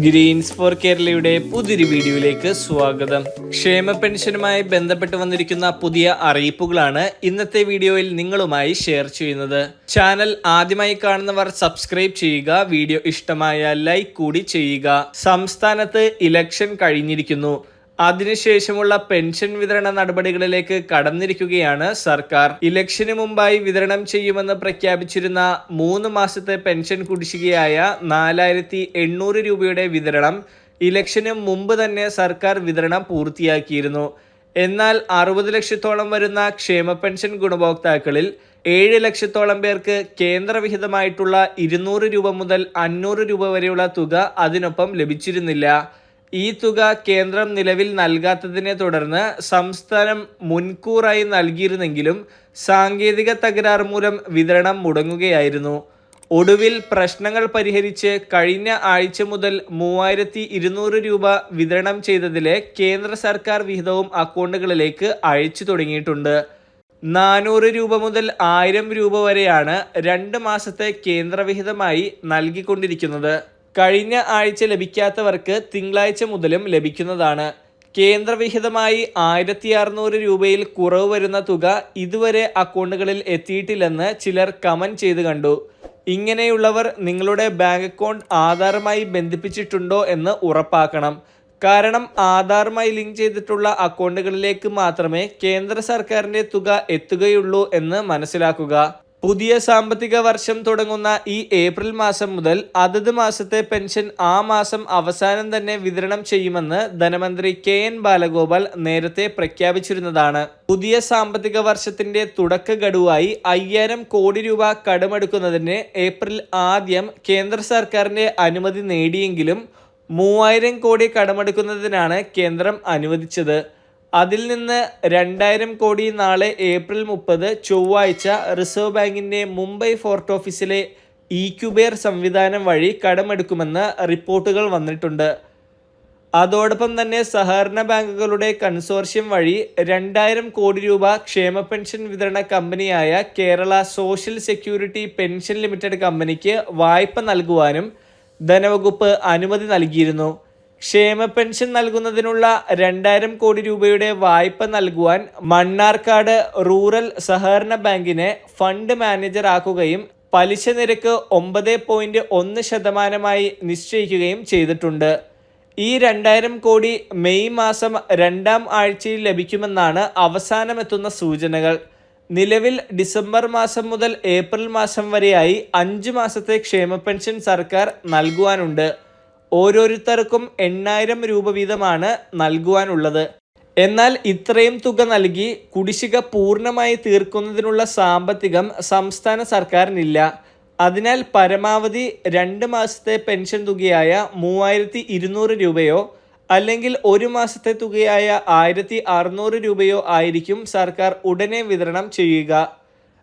Green's four കേരളയുടെ പുതിയൊരു വീഡിയോയിലേക്ക് സ്വാഗതം. ക്ഷേമ പെൻഷനുമായി ബന്ധപ്പെട്ട് വന്നിരിക്കുന്ന പുതിയ അറിയിപ്പുകളാണ് ഇന്നത്തെ വീഡിയോയിൽ നിങ്ങളുമായി ഷെയർ ചെയ്യുന്നത്. ചാനൽ ആദ്യമായി കാണുന്നവർ സബ്സ്ക്രൈബ് ചെയ്യുക വീഡിയോ ഇഷ്ടമായ ലൈക്ക് കൂടി ചെയ്യുക. സംസ്ഥാനത്ത് ഇലക്ഷൻ കഴിഞ്ഞിരിക്കുന്നു. അതിനുശേഷമുള്ള പെൻഷൻ വിതരണ നടപടികളിലേക്ക് കടന്നിരിക്കുകയാണ് സർക്കാർ. ഇലക്ഷന് മുമ്പായി വിതരണം ചെയ്യുമെന്ന് പ്രഖ്യാപിച്ചിരുന്ന മൂന്ന് മാസത്തെ പെൻഷൻ കുടിശ്ശികയായ നാലായിരത്തി എണ്ണൂറ് രൂപയുടെ വിതരണം ഇലക്ഷന് മുമ്പ് തന്നെ സർക്കാർ വിതരണം പൂർത്തിയാക്കിയിരുന്നു. എന്നാൽ അറുപത് ലക്ഷത്തോളം വരുന്ന ക്ഷേമ പെൻഷൻ ഗുണഭോക്താക്കളിൽ ഏഴ് ലക്ഷത്തോളം പേർക്ക് കേന്ദ്രവിഹിതമായിട്ടുള്ള ഇരുന്നൂറ് രൂപ മുതൽ അഞ്ഞൂറ് രൂപ വരെയുള്ള തുക അതിനൊപ്പം ലഭിച്ചിരുന്നില്ല. ഈ തുക കേന്ദ്രം നിലവിൽ നൽകാത്തതിനെ തുടർന്ന് സംസ്ഥാനം മുൻകൂറായി നൽകിയിരുന്നെങ്കിലും സാങ്കേതിക തകരാർ മൂലം വിതരണം മുടങ്ങുകയായിരുന്നു. ഒടുവിൽ പ്രശ്നങ്ങൾ പരിഹരിച്ച് കഴിഞ്ഞ ആഴ്ച മുതൽ മൂവായിരത്തി ഇരുന്നൂറ് രൂപ വിതരണം ചെയ്തതിലെ കേന്ദ്ര സർക്കാർ വിഹിതവും അക്കൗണ്ടുകളിലേക്ക് അയച്ചു തുടങ്ങിയിട്ടുണ്ട്. നാനൂറ് രൂപ മുതൽ ആയിരം രൂപ വരെയാണ് രണ്ട് മാസത്തെ കേന്ദ്രവിഹിതമായി നൽകിക്കൊണ്ടിരിക്കുന്നത്. കഴിഞ്ഞ ആഴ്ച ലഭിക്കാത്തവർക്ക് തിങ്കളാഴ്ച മുതലും ലഭിക്കുന്നതാണ്. കേന്ദ്രവിഹിതമായി ആയിരത്തി അറുന്നൂറ് രൂപയിൽ കുറവ് വരുന്ന തുക ഇതുവരെ അക്കൗണ്ടുകളിൽ എത്തിയിട്ടില്ലെന്ന് ചിലർ കമന്റ് ചെയ്ത് കണ്ടു. ഇങ്ങനെയുള്ളവർ നിങ്ങളുടെ ബാങ്ക് അക്കൗണ്ട് ആധാറുമായി ബന്ധിപ്പിച്ചിട്ടുണ്ടോ എന്ന് ഉറപ്പാക്കണം. കാരണം ആധാറുമായി ലിങ്ക് ചെയ്തിട്ടുള്ള അക്കൗണ്ടുകളിലേക്ക് മാത്രമേ കേന്ദ്ര സർക്കാരിന്റെ തുക എത്തുകയുള്ളൂ എന്ന് മനസ്സിലാക്കുക. പുതിയ സാമ്പത്തിക വർഷം തുടങ്ങുന്ന ഈ ഏപ്രിൽ മാസം മുതൽ അതത് മാസത്തെ പെൻഷൻ ആ മാസം അവസാനം തന്നെ വിതരണം ചെയ്യുമെന്ന് ധനമന്ത്രി കെ എൻ ബാലഗോപാൽ നേരത്തെ പ്രഖ്യാപിച്ചിരുന്നതാണ്. പുതിയ സാമ്പത്തിക വർഷത്തിന്റെ തുടക്ക ഗഡുവായി അയ്യായിരം കോടി രൂപ കടമെടുക്കുന്നതിന് ഏപ്രിൽ ആദ്യം കേന്ദ്ര സർക്കാരിന്റെ അനുമതി നേടിയെങ്കിലും മൂവായിരം കോടി കടമെടുക്കുന്നതിനാണ് കേന്ദ്രം അനുവദിച്ചത്. അതിൽ നിന്ന് രണ്ടായിരം കോടി നാളെ ഏപ്രിൽ മുപ്പത് ചൊവ്വാഴ്ച റിസർവ് ബാങ്കിന്റെ മുംബൈ ഫോർട്ട് ഓഫീസിലെ ഇ ക്യുബേർ സംവിധാനം വഴി കടമെടുക്കുമെന്ന് റിപ്പോർട്ടുകൾ വന്നിട്ടുണ്ട്. അതോടൊപ്പം തന്നെ സഹകരണ ബാങ്കുകളുടെ കൺസോർഷ്യം വഴി രണ്ടായിരം കോടി രൂപ ക്ഷേമ പെൻഷൻ വിതരണ കമ്പനിയായ Kerala social security pension limited കമ്പനിക്ക് വായ്പ നൽകുവാനും ധനവകുപ്പ് അനുമതി നൽകിയിരുന്നു. ക്ഷേമ പെൻഷൻ നൽകുന്നതിനുള്ള രണ്ടായിരം കോടി രൂപയുടെ വായ്പ നൽകുവാൻ മണ്ണാർക്കാട് റൂറൽ സഹകരണ ബാങ്കിനെ ഫണ്ട് മാനേജർ ആക്കുകയും പലിശ നിരക്ക് ഒമ്പത് പോയിന്റ് ഒന്ന് ശതമാനമായി നിശ്ചയിക്കുകയും ചെയ്തിട്ടുണ്ട്. ഈ രണ്ടായിരം കോടി മെയ് മാസം രണ്ടാം ആഴ്ചയിൽ ലഭിക്കുമെന്നാണ് അവസാനമെത്തുന്ന സൂചനകൾ. നിലവിൽ ഡിസംബർ മാസം മുതൽ ഏപ്രിൽ മാസം വരെയായി അഞ്ച് മാസത്തെ ക്ഷേമ പെൻഷൻ സർക്കാർ നൽകുവാനുണ്ട്. ഓരോരുത്തർക്കും എണ്ണായിരം രൂപ വീതമാണ് നൽകുവാനുള്ളത്. എന്നാൽ ഇത്രയും തുക നൽകി കുടിശ്ശിക പൂർണമായി തീർക്കുന്നതിനുള്ള സാമ്പത്തികം സംസ്ഥാന സർക്കാരിനില്ല. അതിനാൽ പരമാവധി രണ്ട് മാസത്തെ പെൻഷൻ തുകയായ മൂവായിരത്തി ഇരുന്നൂറ് രൂപയോ അല്ലെങ്കിൽ ഒരു മാസത്തെ തുകയായ ആയിരത്തി അറുന്നൂറ് രൂപയോ ആയിരിക്കും സർക്കാർ ഉടനെ വിതരണം ചെയ്യുക.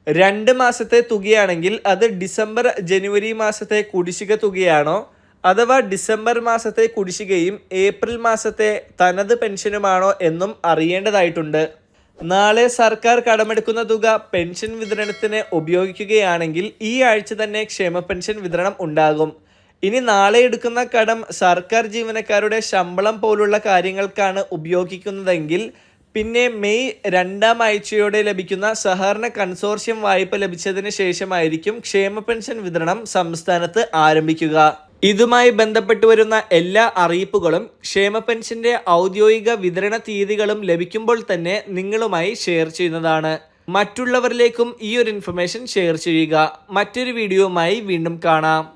രണ്ട് മാസത്തെ തുകയാണെങ്കിൽ അത് ഡിസംബർ ജനുവരി മാസത്തെ കുടിശ്ശിക തുകയാണോ അഥവാ ഡിസംബർ മാസത്തെ കുടിശ്ശികയും ഏപ്രിൽ മാസത്തെ തനത് പെൻഷനുമാണോ എന്നും അറിയേണ്ടതായിട്ടുണ്ട്. നാളെ സർക്കാർ കടമെടുക്കുന്ന തുക പെൻഷൻ വിതരണത്തിന് ഉപയോഗിക്കുകയാണെങ്കിൽ ഈ ആഴ്ച തന്നെ ക്ഷേമ പെൻഷൻ വിതരണം ഉണ്ടാകും. ഇനി നാളെ എടുക്കുന്ന കടം സർക്കാർ ജീവനക്കാരുടെ ശമ്പളം പോലുള്ള കാര്യങ്ങൾക്കാണ് ഉപയോഗിക്കുന്നതെങ്കിൽ പിന്നെ മെയ് രണ്ടാം ആഴ്ചയോടെ ലഭിക്കുന്ന സഹകരണ കൺസോർഷ്യം വായ്പ ലഭിച്ചതിന് ശേഷമായിരിക്കും ക്ഷേമ പെൻഷൻ വിതരണം സംസ്ഥാനത്ത് ആരംഭിക്കുക. ഇതുമായി ബന്ധപ്പെട്ട് വരുന്ന എല്ലാ അറിയിപ്പുകളും ക്ഷേമ പെൻഷന്റെ ഔദ്യോഗിക വിതരണ തീയതികളും ലഭിക്കുമ്പോൾ തന്നെ നിങ്ങളുമായി ഷെയർ ചെയ്യുന്നതാണ്. മറ്റുള്ളവരിലേക്കും ഈ ഒരു ഇൻഫർമേഷൻ ഷെയർ ചെയ്യുക. മറ്റൊരു വീഡിയോയുമായി വീണ്ടും കാണാം.